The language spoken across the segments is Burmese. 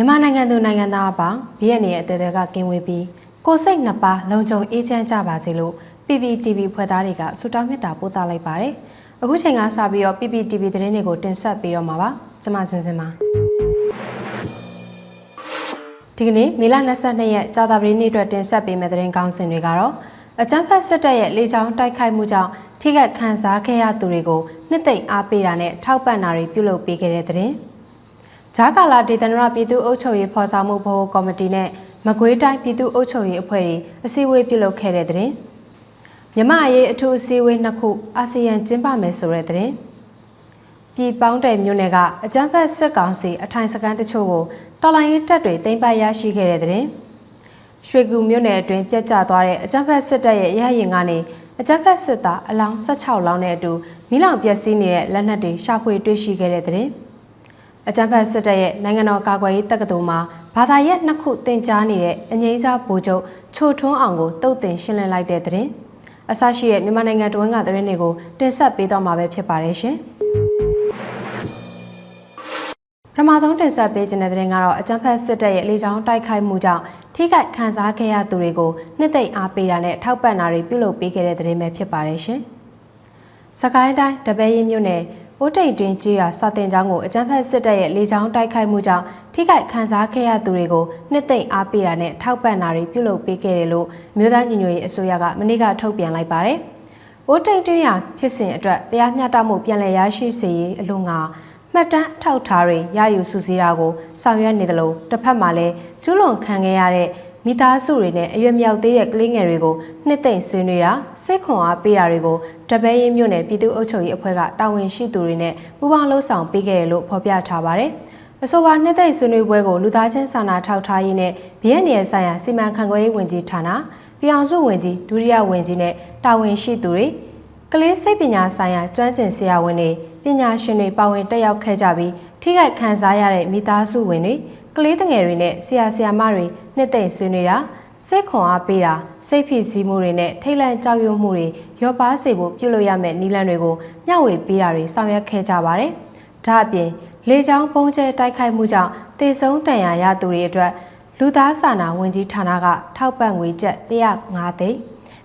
မြန်မာနိုင်ငံသူနိုင်ငံသားအပေါင်းဘီရဲ့နေရဲ့အသေးသေးကကင်းဝေးပြီးကိုယ်စိတ်နှစ်ပါးလုံခြုံအေးချမ်းကြပါစေလို့ PPTV ဖွဲ့သားတွေကဆုတောင်းမေတ္တာပို့သလိုက်ပါတယ်။အခုချိန်ကစပြီးတော့ PPTV သတင်းတွေကိုတင်ဆက်ပေးတော့မှာပါ။ကျွန်မစင်စင်ပါ။ဒီကနေ့မေလ22ရက်ကြာသပတေးနေ့အတွက်တင်ဆက်ပေးမယ့်သတင်းကောင်းစင်တွေကတော့အကြမ်းဖက်စစ်တပ်ရဲ့လေကြောင်းတိုက်ခိုက်မှုကြောင့်ထိခိုက်ခံစားခဲ့ရသူတွေကိုနှစ်သိမ့်အားပေးတာနဲ့ထောက်ပံ့တာတွေပြုလုပ်ပေးခဲ့တဲ့သတင်း။ ဂျာကာလာဒေသနရပြည်သူ့အုပ်ချုပ်ရေးဖော်ဆောင်မှုဘိုးကော်မတီနဲ့မကွေးတိုင်းပြည်သူ့အုပ်ချုပ်ရေးအဖွဲ့တွေအစည်းအဝေးပြုလုပ်ခဲ့တဲ့တဲ့။မြမအရေးအထူးအစည်းအဝေးနှစ်ခုအာဆီယံကျင်းပမယ်ဆိုတဲ့တဲ့။ပြည်ပေါင်းတယ်မြို့နယ်ကအကြမ်းဖက်စစ်ကောင်စီအထိုင်စခန်းတချို့ကိုတော်လိုင်းရေးတပ်တွေတင်ပရရှိခဲ့တဲ့တဲ့။ရွှေကူမြို့နယ်အတွင်းပြက်ကျသွားတဲ့အကြမ်းဖက်စစ်တပ်ရဲ့ရဟရင်ကနေအကြမ်းဖက်စစ်သားအလောင်း16လောင်းနဲ့အတူမိလောင်ပျက်စီးနေတဲ့လက်နက်တွေရှာဖွေတွေ့ရှိခဲ့တဲ့တဲ့။ အကြံဖတ်စစ်တပ်ရဲ့နိုင်ငံတော်ကာကွယ်ရေးတက္ကသိုလ်မှာဘာသာရပ်နှစ်ခုတင် जा နေတဲ့အငိမ့်စားဗိုလ်ချုပ်ချိုထွန်းအောင်ကိုတုတ်တင်ရှင်းလင်းလိုက်တဲ့တဲ့အဆရှိရဲ့မြန်မာနိုင်ငံတွင်းကသတင်းတွေကိုတင်ဆက်ပေးတော့မှာပဲဖြစ်ပါတယ်ရှင်ပထမဆုံးတင်ဆက်ပေးခြင်းတဲ့သတင်းကတော့အကြံဖတ်စစ်တပ်ရဲ့လေကြောင်းတိုက်ခိုက်မှုကြောင့်ထိခိုက်ခံစားခဲ့ရသူတွေကိုနှစ်သိမ့်အားပေးတာနဲ့ထောက်ပံ့တာတွေပြုလုပ်ပေးခဲ့တဲ့သတင်းပဲဖြစ်ပါတယ်ရှင်စကိုင်းတိုင်းတပည့်ရင်မြို့နယ် အိုးတိတ်တွင်ကြီးရာစာတင်ကျောင်းကိုအကြမ်းဖက်စစ်တပ်ရဲ့လေကြောင်းတိုက်ခိုက်မှုကြောင့်ထိခိုက်ခံစားခဲ့ရသူတွေကိုနှစ်သိမ့်အားပေးတာနဲ့ထောက်ပံ့တာတွေပြုလုပ်ပေးခဲ့တယ်လို့မြို့သားညီညွတ်ရေးအစိုးရကမနေ့ကထုတ်ပြန်လိုက်ပါတယ်။အိုးတိတ်တွင်ရာဖြစ်စဉ်အတွက်တရားမျှတမှုပြန်လည်ရရှိစေရေးအလို့ငါမှတ်တမ်းထောက်ထားတွေရယူစုစည်းတာကိုဆောင်ရွက်နေတယ်လို့တစ်ဖက်မှာလည်းကျူးလွန်ခံခဲ့ရတဲ့ မိသားစုတွေနဲ့အရွယ်မြောက်သေးတဲ့ကလေးငယ်တွေကိုနှစ်သိမ့်ဆွေးနွေးတာစိတ်ခွန်အားပေးတာတွေကိုတပည့်ရင်းမြို့နယ်ပြည်သူ့အုပ်ချုပ်ရေးအဖွဲ့ကတာဝန်ရှိသူတွေနဲ့ပူးပေါင်းလှုပ်ဆောင်ပေးခဲ့တယ်လို့ဖော်ပြထားပါတယ်။အဆိုပါနှစ်သိမ့်ဆွေးနွေးပွဲကိုလူသားချင်းစာနာထောက်ထားရေးနဲ့ဗီယက်နယ်ဆိုင်ရာစီမံခန့်ခွဲရေးဝန်ကြီးဌာနပြည်အောင်စုဝန်ကြီးဒုတိယဝန်ကြီးနဲ့တာဝန်ရှိသူတွေကလေးစိတ်ပညာဆိုင်ရာကျွမ်းကျင်ဆရာဝန်တွေပညာရှင်တွေပါဝင်တက်ရောက်ခဲ့ကြပြီးထိခိုက်ခံစားရတဲ့မိသားစုဝင်တွေကလေးငယ်တွေနဲ့ဆရာဆရာမတွေနှစ်သိမ့်ဆွေးနွေးတာစိတ်ခွန်အားပေးတာစိတ်ဖိစီးမှုတွေနဲ့ထိတ်လန့်ကြောက်ရွံ့မှုတွေရောပါစေဖို့ပြုလုပ်ရမယ့်နည်းလမ်းတွေကိုမျှဝေပေးတာတွေဆောင်ရွက်ခဲ့ကြပါတယ်။ဒါအပြင်လေကြောင်းပုံကျဲတိုက်ခိုက်မှုကြောင့်တေဆုံးတန်ရာရသူတွေအတွက်လူသားစာနာဝန်ကြီးဌာနကထောက်ပံ့ငွေကျပ်105သိန်း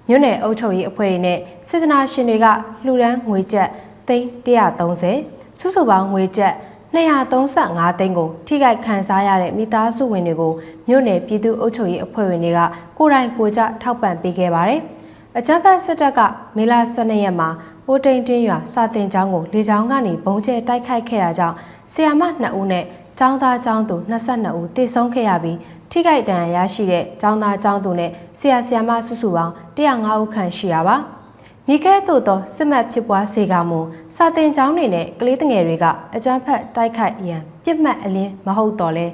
မြို့နယ်အုပ်ချုပ်ရေးအဖွဲ့တွေနဲ့စေတနာရှင်တွေကလှူဒန်းငွေကျပ်သိန်း130စုစုပေါင်းငွေကျပ် 235သိန်းကိုထိခိုက်ခံစားရတဲ့မိသားစုဝင်တွေကိုမြို့နယ်ပြည်သူ့အုပ်ချုပ်ရေးအဖွဲ့ဝင်တွေကကိုယ်တိုင်ကိုယ်ကျထောက်ပံ့ပေးခဲ့ပါတယ်။အကြမ်းဖက်စစ်တပ်ကမေလ12ရက်မှာပိုးတိန်တင်းရွာစာတင်ကျောင်းကိုလေကြောင်းကနေဘုံကျဲတိုက်ခိုက်ခဲ့တာကြောင့်ဆီယာမ2ဦးနဲ့ကျောင်းသားကျောင်းသူ22ဦးတေဆုံးခဲ့ရပြီးထိခိုက်ဒဏ်ရာရရှိတဲ့ကျောင်းသားကျောင်းသူနဲ့ဆရာဆရာမစုစုပေါင်း105ဦးခန့်ရှိတာပါ။ မိခဲသို့သောစစ်မှတ်ဖြစ်ပွားစေကမူစာတင်ကျောင်းတွေနဲ့ကလေးငယ်တွေကအကြမ်းဖက်တိုက်ခိုက်ရန်ပြစ်မှတ်အလင်းမဟုတ်တော့လဲ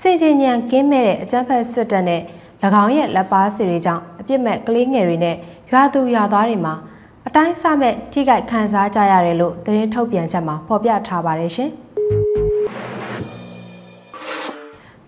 စင်ကြင်ညံကင်းမဲ့တဲ့အကြမ်းဖက်စစ်တပ်နဲ့၎င်းရဲ့လက်ပါစီတွေကြောင့်အပြစ်မဲ့ကလေးငယ်တွေနဲ့ရွာသူရွာသားတွေမှာအတိုင်းအဆမဲ့ထိခိုက်ခံစားကြရတယ်လို့သတင်းထုတ်ပြန်ချက်မှာဖော်ပြထားပါတယ်ရှင်။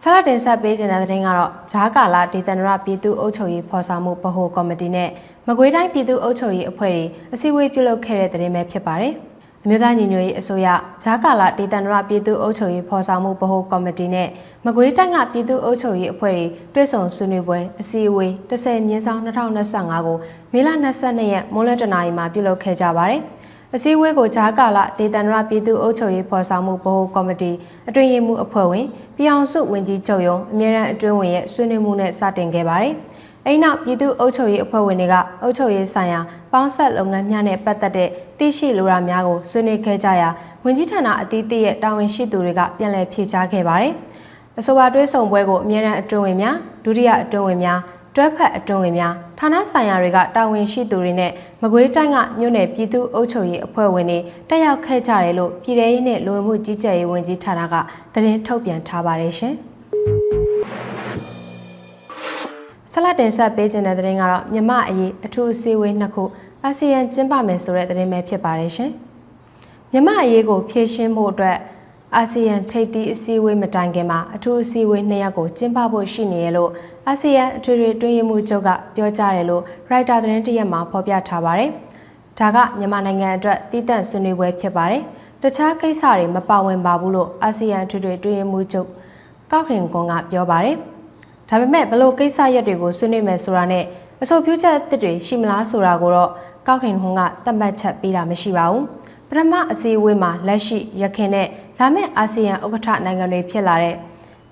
ဆလာတင်ဆက်ပေးခြင်းတဲ့တဲ့ရင်ကတော့ဂျားကာလာဒေသနရပြည်သူ့အုပ်ချုပ်ရေးဖော်ဆောင်မှုဗဟိုကော်မတီနဲ့မကွေးတိုင်းပြည်သူ့အုပ်ချုပ်ရေးအဖွဲ့တွေအစည်းအဝေးပြုလုပ်ခဲ့တဲ့တဲ့ရင်ပဲဖြစ်ပါတယ်။အမျိုးသားညီညွတ်ရေးအစိုးရဂျားကာလာဒေသနရပြည်သူ့အုပ်ချုပ်ရေးဖော်ဆောင်မှုဗဟိုကော်မတီနဲ့မကွေးတိုင်းကပြည်သူ့အုပ်ချုပ်ရေးအဖွဲ့တွေတွဲဆုံဆွေးနွေးပွဲအစည်းအဝေး10မြင်းဆောင်2025ကိုမေလ22ရက်မိုးလတနာရီမှာပြုလုပ်ခဲ့ကြပါတယ်။ အစည်းအဝေးကိုဂျားကာလဒေသန္တရပြည်သူ့အုပ်ချုပ်ရေးဖော်ဆောင်မှုဗဟိုကော်မတီအတွင်းရေးမှူးအဖွဲ့ဝင်ပြည်အောင်စုဝန်ကြီးချုပ်ရုံးအမြဲတမ်းအတွင်းဝင်ရဲ့ဆွေးနွေးမှုနဲ့စတင်ခဲ့ပါတယ်။အဲဒီနောက်ပြည်သူ့အုပ်ချုပ်ရေးအဖွဲ့ဝင်တွေကအုပ်ချုပ်ရေးဆိုင်ရာပေါင်းဆက်လုပ်ငန်းများနဲ့ပတ်သက်တဲ့သိရှိလိုရာများကိုဆွေးနွေးခဲ့ကြရာဝန်ကြီးဌာနအသီးသီးရဲ့တာဝန်ရှိသူတွေကပြန်လည်ဖြေကြားခဲ့ပါတယ်။အဆိုပါတွဲဆောင်ပွဲကိုအမြဲတမ်းအတွင်းဝင်များဒုတိယအတွင်းဝင်များ တွဲဖက်အတွင်းဝင်များဌာနဆိုင်ရာတွေကတာဝန်ရှိသူတွေနဲ့မကွေးတိုင်းကမြို့နယ်ပြည်သူ့အုပ်ချုပ်ရေးအဖွဲ့ဝင်တွေတက်ရောက်ခဲ့ကြတယ်လို့ပြည်ထရေးနဲ့လူဝင်မှုကြီးကြပ်ရေးဝန်ကြီးဌာနကသတင်းထုတ်ပြန်ထားပါတယ်ရှင်။ဆလတ်တင်ဆက်ပေးခြင်းတဲ့သတင်းကတော့မြမအရေးအထူးအစည်းအဝေးနှစ်ခုအာဆီယံကျင်းပမယ်ဆိုတဲ့သတင်းပဲဖြစ်ပါတယ်ရှင်။မြမအရေးကိုဖြည့်ရှင်းဖို့အတွက် အာဆီယံထိပ်သီးအစည်းအဝေးမတိုင်ခင်မှာအထူးအစည်းအဝေးနှစ်ရက်ကိုကျင်းပဖို့ရှိနေရလို့အာဆီယံအထွေထွေတွင်းရေးမှူးချုပ်ကပြောကြားတယ်လို့ရိုက်တာသတင်းတစ်ရက်မှာဖော်ပြထားပါတယ်။ဒါကမြန်မာနိုင်ငံအတွက်တည်တံ့ဆွေးနွေးပွဲဖြစ်ပါတယ်။တခြားကိစ္စတွေမပါဝင်ပါဘူးလို့အာဆီယံအထွေထွေတွင်းရေးမှူးချုပ်ကောက်ခင်ကွန်ကပြောပါတယ်။ဒါပေမဲ့ဘလို့ကိစ္စရက်တွေကိုဆွေးနွေးမယ်ဆိုတာနဲ့အဆိုပြုချက်အသစ်တွေရှိမလားဆိုတာကိုတော့ကောက်ခင်ကွန်ကသတ်မှတ်ချက်ပေးတာမရှိပါဘူး။ပထမအစည်းအဝေးမှာလက်ရှိရခိုင်နဲ့ လာမယ့်အာဆီယံဥက္ကဋ္ဌနိုင်ငံတွေဖြစ်လာတဲ့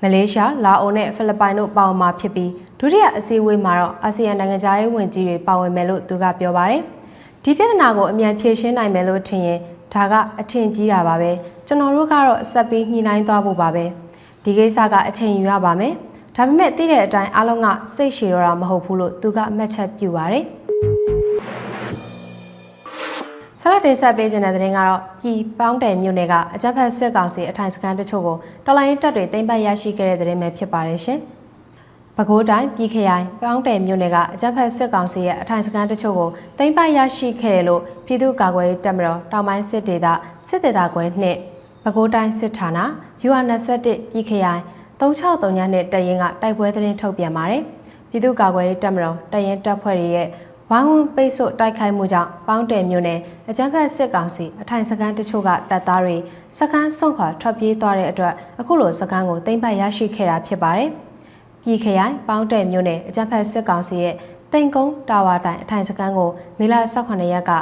မလေးရှား၊လာအိုနဲ့ဖိလစ်ပိုင်တို့ပါဝင်မှာဖြစ်ပြီးဒုတိယအစည်းအဝေးမှာတော့အာဆီယံနိုင်ငံသားရေးဝန်ကြီးတွေပါဝင်မယ်လို့သူကပြောပါတယ်။ဒီပြဿနာကိုအမြန်ဖြေရှင်းနိုင်မယ်လို့ထင်ရင်ဒါကအထင်ကြီးတာပါပဲ။ကျွန်တော်တို့ကတော့ဆက်ပြီးညှိနှိုင်းသွားဖို့ပါပဲ။ဒီကိစ္စကအချိန်ယူရပါမယ်။ဒါပေမဲ့သိတဲ့အတိုင်းအားလုံးကစိတ်ရှည်တော့တာမဟုတ်ဘူးလို့သူကအမှတ်ချက်ပြုပါတယ်။ ဆလာတင်ဆက်ပေးခြင်းတဲ့တဲ့ရင်ကတော့ပြည်ပေါင်းတယ်မြို့နယ်ကအကြမ်းဖက်စစ်ကောင်စီအထိုင်စခန်းတချို့ကိုတော်လိုင်းတပ်တွေသိမ်းပိုက်ရရှိခဲ့တဲ့တဲ့ရင်ပဲဖြစ်ပါတယ်ရှင်။ပဲခူးတိုင်းပြည်ခရိုင်ပေါင်းတယ်မြို့နယ်ကအကြမ်းဖက်စစ်ကောင်စီရဲ့အထိုင်စခန်းတချို့ကိုသိမ်းပိုက်ရရှိခဲ့တယ်လို့ပြည်သူ့ကာကွယ်ရေးတပ်မတော်တောင်ပိုင်းစစ်ဒေသစစ်ဒေသကွယ်နှင့်ပဲခူးတိုင်းစစ်ဌာန UR21 ပြည်ခရိုင်363ညနဲ့တရင်ကတိုက်ပွဲသတင်းထုတ်ပြန်ပါတယ်။ပြည်သူ့ကာကွယ်ရေးတပ်မတော်တရင်တပ်ဖွဲ့တွေရဲ့ ဝိုင်းဝန်းပိတ်ဆို့တိုက်ခိုက်မှုကြောင့်ပေါင်းတယ်မြို့နယ်အကြမ်းဖက်စစ်ကောင်စီအထိုင်စခန်းတချို့ကတပ်သားတွေစခန်းဆုံးခွာထွက်ပြေးသွားတဲ့အတွက်အခုလိုစခန်းကိုသိမ်းပိုက်ရရှိခဲ့တာဖြစ်ပါတယ်။ပြည်ခရိုင်ပေါင်းတယ်မြို့နယ်အကြမ်းဖက်စစ်ကောင်စီရဲ့တိန်ကုန်းတာဝါတိုင်အထိုင်စခန်းကိုမေလ18ရက်က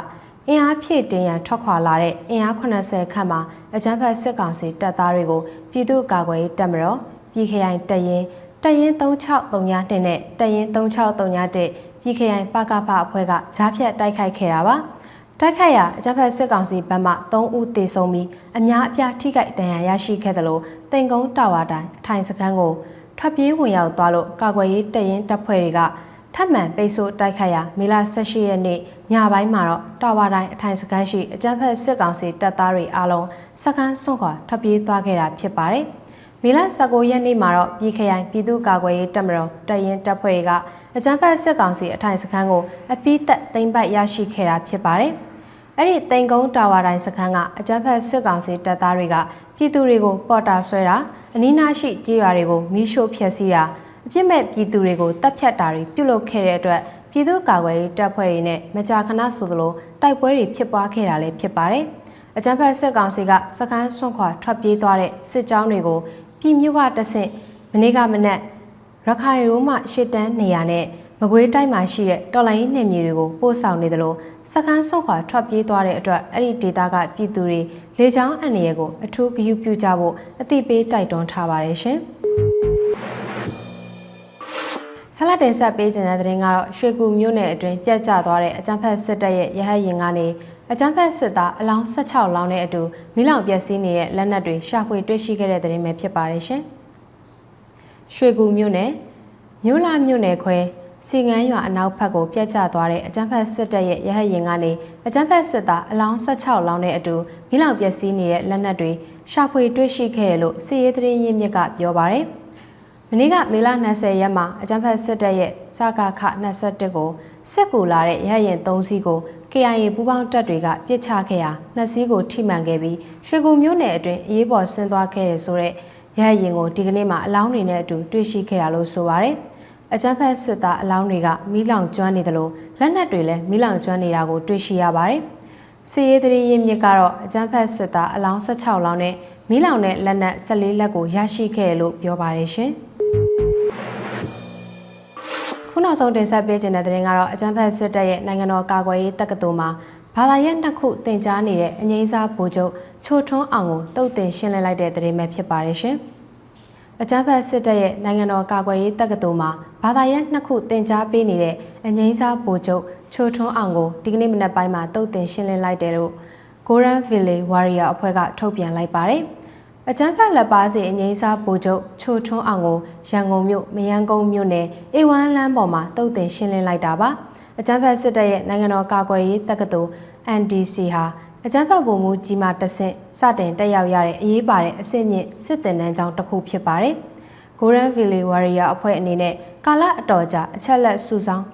အင်အားဖြည့်တင်ရန်ထွက်ခွာလာတဲ့အင်အား80ခန့်မှာအကြမ်းဖက်စစ်ကောင်စီတပ်သားတွေကိုပြည်သူ့ကာကွယ်ရေးတပ်မတော်ပြည်ခရိုင်တရင်တရင်3639နဲ့တရင်3631 ပြည်ခရိုင်ပကဖအဖွဲ့ကကြားဖြတ်တိုက်ခိုက်ခဲ့တာပါတိုက်ခိုက်ရာအကြမ်းဖက်စစ်ကောင်စီဘက်မှ3ဦးသေဆုံးပြီးအများအပြားထိခိုက်ဒဏ်ရာရရှိခဲ့တယ်လို့တင်ကုန်းတာဝါတိုင်အထိုင်စခန်းကိုထွက်ပြေးဝင်ရောက်သွားလို့ကာကွယ်ရေးတရင်တပ်ဖွဲ့တွေကထပ်မံပိတ်ဆို့တိုက်ခိုက်ရာမေလ18ရက်နေ့ညပိုင်းမှာတော့တာဝါတိုင်းအထိုင်စခန်းရှိအကြမ်းဖက်စစ်ကောင်စီတပ်သားတွေအားလုံးစခန်းဆွန့်ခွာထွက်ပြေးသွားခဲ့တာဖြစ်ပါတယ်။ မေလ19ရက်နေ့မှာတော့ပြည်ခရိုင်ပြည်သူ့ကာကွယ်ရေးတပ်မတော်တပ်ရင်းတပ်ဖွဲ့တွေကအကြမ်းဖက်စစ်ကောင်စီအထိုင်စခန်းကိုအပိသက်သိမ်းပိုက်ရရှိခဲ့တာဖြစ်ပါတယ်။အဲ့ဒီတိန်ကုန်းတာဝါတိုင်းစခန်းကအကြမ်းဖက်စစ်ကောင်စီတပ်သားတွေကပြည်သူတွေကိုပေါ်တာဆွဲတာအနီးနားရှိကြေးရွာတွေကိုမီးရှို့ဖျက်ဆီးတာအပြစ်မဲ့ပြည်သူတွေကိုတပ်ဖြတ်တာတွေပြုလုပ်ခဲ့တဲ့အတွက်ပြည်သူ့ကာကွယ်ရေးတပ်ဖွဲ့တွေနဲ့မကြာခဏဆိုသလိုတိုက်ပွဲတွေဖြစ်ပွားခဲ့တာလည်းဖြစ်ပါတယ်။အကြမ်းဖက်စစ်ကောင်စီကစခန်းဆွန့်ခွာထွက်ပြေးသွားတဲ့စစ်ကြောင်းတွေကို ပြည်မြို့ကတဆင့်မနေ့ကမနက်ရခိုင်ရိုးမှရှစ်တန်းနေရာနဲ့မကွေးတိုင်းမှာရှိတဲ့တော်လိုင်းနယ်မြေတွေကိုပို့ဆောင်နေသလိုစခန်းဆွန့်ခွာထွက်ပြေးသွားတဲ့အတွက်အဲ့ဒီဒေသကပြည်သူတွေလေကြောင်းအန္တရာယ်ကိုအထူးဂရုပြုကြဖို့အသိပေးတိုက်တွန်းထားပါတယ်ရှင်။ဆလတ်တင်ဆက်ပေးခြင်းတဲ့တဲ့ရင်ကတော့ရွှေကူမြို့နယ်အတွင်းပြတ်ကျသွားတဲ့အကြမ်းဖက်စစ်တပ်ရဲ့ရဟတ်ရင်ကနေ အကြမ်းဖက်စစ်သားအလောင်း16လောင်းနဲ့အတူမိလောင်ပျက်စီးနေတဲ့လက်နက်တွေရှာဖွေတွေ့ရှိခဲ့တဲ့တဲ့ရင်ပဲဖြစ်ပါတယ်ရှင်။ရွှေကူမြို့နယ်မြို့လာမြို့နယ်ခွဲစီငန်းရွာအနောက်ဘက်ကိုပြတ်ကျသွားတဲ့အကြမ်းဖက်စစ်တပ်ရဲ့ရဟတ်ရင်ကနေအကြမ်းဖက်စစ်သားအလောင်း16လောင်းနဲ့အတူမိလောင်ပျက်စီးနေတဲ့လက်နက်တွေရှာဖွေတွေ့ရှိခဲ့တယ်လို့စီရေးသတင်းရင်းမြစ်ကပြောပါရယ်။မနေ့ကမေလ20ရက်မှာအကြံဖက်စစ်တပ်ရဲ့စကာခ21ကိုစစ်ကူလာတဲ့ရဟရင်3စီးကို KIA ပူးပေါင်းတပ်တွေကပြစ်ချခဲ့ရာနှစ်စီးကိုထိမှန်ခဲ့ပြီးရွှေကူမြို့နယ်အတွင်းအရေးပေါ်ဆင်းသွားခဲ့တဲ့ဆိုတဲ့ရဟရင်ကိုဒီကနေ့မှအလောင်းတွေနဲ့အတူတွေ့ရှိခဲ့ရလို့ဆိုပါရယ်အကြံဖက်စစ်သားအလောင်းတွေကမီးလောင်ကျွမ်းနေတယ်လို့လက်နက်တွေလည်းမီးလောင်ကျွမ်းနေတာကိုတွေ့ရှိရပါတယ်စီရေးတရင်ရင်းမြစ်ကတော့အကြမ်းဖက်စစ်သားအလောင်း16လောင်းနဲ့မီးလောင်တဲ့လက်နက်14လက်ကိုရရှိခဲ့တယ်လို့ပြောပါတယ်ရှင်။ ခုနောက်ဆုံးတင်ဆက်ပေးခြင်းတဲ့တဲ့ရင်ကတော့အကြံဖက်စစ်တပ်ရဲ့နိုင်ငံတော်ကာကွယ်ရေးတက္ကသိုလ်မှာဘာသာရေးနှစ်ခုတင် जा နေတဲ့အငိမ့်စားဗိုလ်ချုပ်ချိုထွန်းအောင်ကိုတုတ်တင်ရှင်းလင်းလိုက်တဲ့တဲ့ရင်ပဲဖြစ်ပါတယ်ရှင်။အကြံဖက်စစ်တပ်ရဲ့နိုင်ငံတော်ကာကွယ်ရေးတက္ကသိုလ်မှာဘာသာရေးနှစ်ခုတင် जा ပေးနေတဲ့အငိမ့်စားဗိုလ်ချုပ်ချိုထွန်းအောင်ကိုဒီကနေ့မနက်ပိုင်းမှာတုတ်တင်ရှင်းလင်းလိုက်တယ်လို့ Goran Village Warrior အဖွဲ့ကထုတ်ပြန်လိုက်ပါတယ်။ အကျန်းဖက်လက်ပါစီအငိမ့်စားဗိုလ်ချုပ်ချိုထွန်းအောင်ကိုရန်ကုန်မြို့မယန်းကုန်းမြို့နယ်အေဝမ်းလမ်းပေါ်မှာတုတ်တင်ရှင်းလင်းလိုက်တာပါအကျန်းဖက်စစ်တပ်ရဲ့နိုင်ငံတော်ကာကွယ်ရေးတက္ကသိုလ် NDC ဟာအကျန်းဖက်ဗိုလ်မှူးကြီးမှတဆင့်စတင်တက်ရောက်ရတဲ့အရေးပါတဲ့အဆင့်မြင့်စစ်တင်တန်းကြောင်းတစ်ခုဖြစ်ပါတယ်။ Golden Valley Warrior အဖွဲ့အနေနဲ့ကာလအတော်ကြာအချက်လက်စုဆောင်း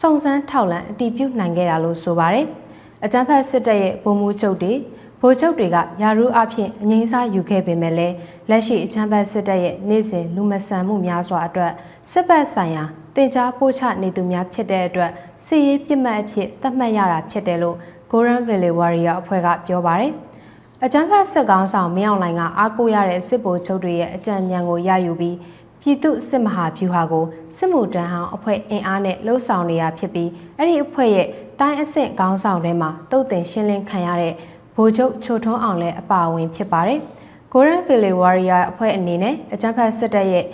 စုံစမ်းထောက်လှမ်းအတည်ပြုနိုင်ခဲ့တာလို့ဆိုပါတယ်။အကျန်းဖက်စစ်တပ်ရဲ့ဗိုလ်မှူးချုပ်တွေ ဗိုလ်ချုပ်တွေကယာရုအဖြစ်အငိမ့်စားယူခဲ့ပေမဲ့လည်းလက်ရှိအချမ်းဘတ်စစ်တပ်ရဲ့နေ့စဉ်လူမဆန်မှုများစွာအတွက်စစ်ဘက်ဆိုင်ရာတင် जा ပို့ချနေသူများဖြစ်တဲ့အတွက်စစ်ရေးပြစ်မှတ်အဖြစ်သတ်မှတ်ရတာဖြစ်တယ်လို့ Goran Valley Warrior အဖွဲ့ကပြောပါတယ်။အကြမ်းဖက်စစ်ကောင်ဆောင်မင်းအောင်လှိုင်ကအားကိုးရတဲ့စစ်ဗိုလ်ချုပ်တွေရဲ့အကြံဉာဏ်ကိုရယူပြီးပြည်သူစစ်မဟာဗျူဟာကိုစစ်မှုတန်းဟောင်းအဖွဲ့အင်အားနဲ့လှုပ်ဆောင်နေရဖြစ်ပြီးအဲ့ဒီအဖွဲ့ရဲ့တိုင်းအဆင့်ခေါင်းဆောင်တွေမှာတုတ်တင်ရှင်းလင်းခံရတဲ့ ဗိုလ်ချုပ်ချိုထွန်းအောင်လည်းအပါအဝင်ဖြစ်ပါတယ်။ Golden Valley Warrior အဖွဲ့အနေနဲ့အကြမ်းဖက်စစ်တပ်ရဲ့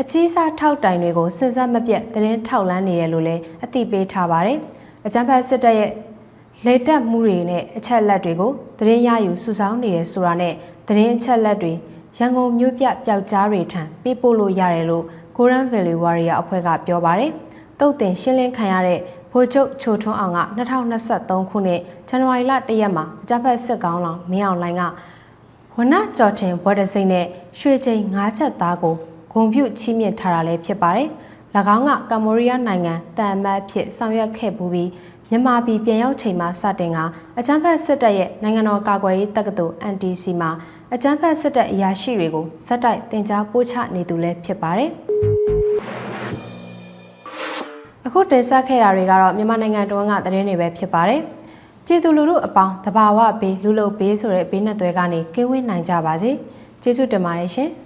အကြီးစားထောက်တိုင်တွေကိုစဉ်ဆက်မပြတ်သတင်းထောက်လန်းနေတယ်လို့လည်းအသိပေးထားပါတယ်။အကြမ်းဖက်စစ်တပ်ရဲ့လေတက်မှုတွေနဲ့အချက်လက်တွေကိုသတင်းရယူစုဆောင်းနေတယ်ဆိုတာနဲ့သတင်းအချက်လက်တွေရန်ကုန်မြို့ပြပျောက်ကြားတွေထံပေးပို့လို့ရတယ်လို့ Golden Valley Warrior အဖွဲ့ကပြောပါတယ်။တုတ်တင်ရှင်းလင်းခံရတဲ့ ဗိုလ်ချုပ်ချိုထွန်းအောင်က2023ခုနှစ်ဇန်နဝါရီလ1ရက်မှာအကြမ်းဖက်စစ်ကောင်လောင်မင်းအောင်လှိုင်ကဝနကြော်တင်ဘွက်တစိမ့်နဲ့ရွှေချိန်၅ချက်သားကိုဂုံပြုချီးမြှင့်ထားတာလည်းဖြစ်ပါတယ်။၎င်းကကမ္ဘောဒီးယားနိုင်ငံတန်အမတ်အဖြစ်ဆောင်ရွက်ခဲ့ပူပြီးမြန်မာပြည်ပြန်ရောက်ချိန်မှာစတင်ကအကြမ်းဖက်စစ်တပ်ရဲ့နိုင်ငံတော်ကာကွယ်ရေးတက္ကသိုလ် NTC မှာအကြမ်းဖက်စစ်တပ်အရာရှိတွေကိုဇက်တိုက်တင် जा ပို့ချနေသူလည်းဖြစ်ပါတယ်။ အခုတင်ဆက်ခဲ့တာတွေကတော့မြန်မာနိုင်ငံတွင်းကသတင်းတွေပဲဖြစ်ပါတယ်။ပြည်သူလူထုအပေါင်းတဘာဝဘေးလူလုဘေးဆိုတဲ့ဘေးနှစ်သွဲကနေကင်းဝေးနိုင်ကြပါစေ။ကျေးဇူးတင်ပါတယ်ရှင်။